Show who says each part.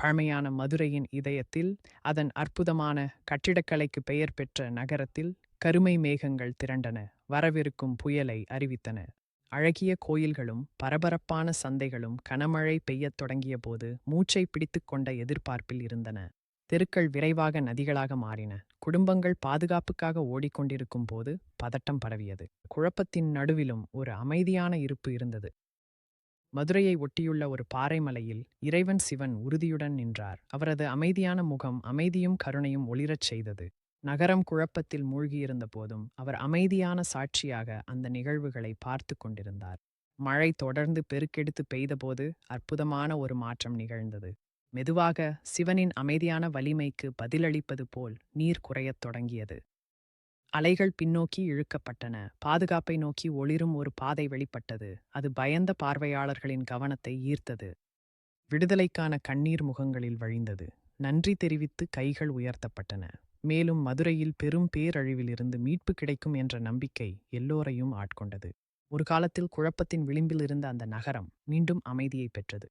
Speaker 1: பழமையான மதுரையின் இதயத்தில் அதன் அற்புதமான கட்டிடக்கலைக்கு பெயர் பெற்ற நகரத்தில் கருமை மேகங்கள் திரண்டன வரவிருக்கும் புயலை அறிவித்தன. அழகிய கோயில்களும் பரபரப்பான சந்தைகளும் கனமழை பெய்யத் தொடங்கியபோது மூச்சை பிடித்துக் கொண்ட எதிர்பார்ப்பில் இருந்தன. தெருக்கள் விரைவாக நதிகளாக மாறின. குடும்பங்கள் பாதுகாப்புக்காக ஓடிக்கொண்டிருக்கும் போது பதட்டம் பரவியது. குழப்பத்தின் நடுவிலும் ஒரு அமைதியான இருப்பு இருந்தது. மதுரையை ஒட்டியுள்ள ஒரு பாறைமலையில் இறைவன் சிவன் உறுதியுடன் நின்றார். அவரது அமைதியான முகம் அமைதியும் கருணையும் ஒளிரச் செய்தது. நகரம் குழப்பத்தில் மூழ்கியிருந்த போதும் அவர் அமைதியான சாட்சியாக அந்த நிகழ்வுகளை பார்த்து கொண்டிருந்தார். மழை தொடர்ந்து பெருக்கெடுத்து பெய்தபோது அற்புதமான ஒரு மாற்றம் நிகழ்ந்தது. மெதுவாக சிவனின் அமைதியான வலிமைக்கு பதிலளிப்பது போல் நீர் குறையத் தொடங்கியது. அலைகள் பின்னோக்கி இழுக்கப்பட்டன. பாதுகாப்பை நோக்கி ஒளிரும் ஒரு பாதை வெளிப்பட்டது. அது பயந்த பார்வையாளர்களின் கவனத்தை ஈர்த்தது. விடுதலைக்கான கண்ணீர் முகங்களில் வழிந்தது. நன்றி தெரிவித்து கைகள் உயர்த்தப்பட்டன. மேலும் மதுரையில் பெரும் பேரழிவிலிருந்து மீட்பு கிடைக்கும் என்ற நம்பிக்கை எல்லோரையும் ஆட்கொண்டது. ஒரு காலத்தில் குழப்பத்தின் விளிம்பில் இருந்த அந்த நகரம் மீண்டும் அமைதியை பெற்றது.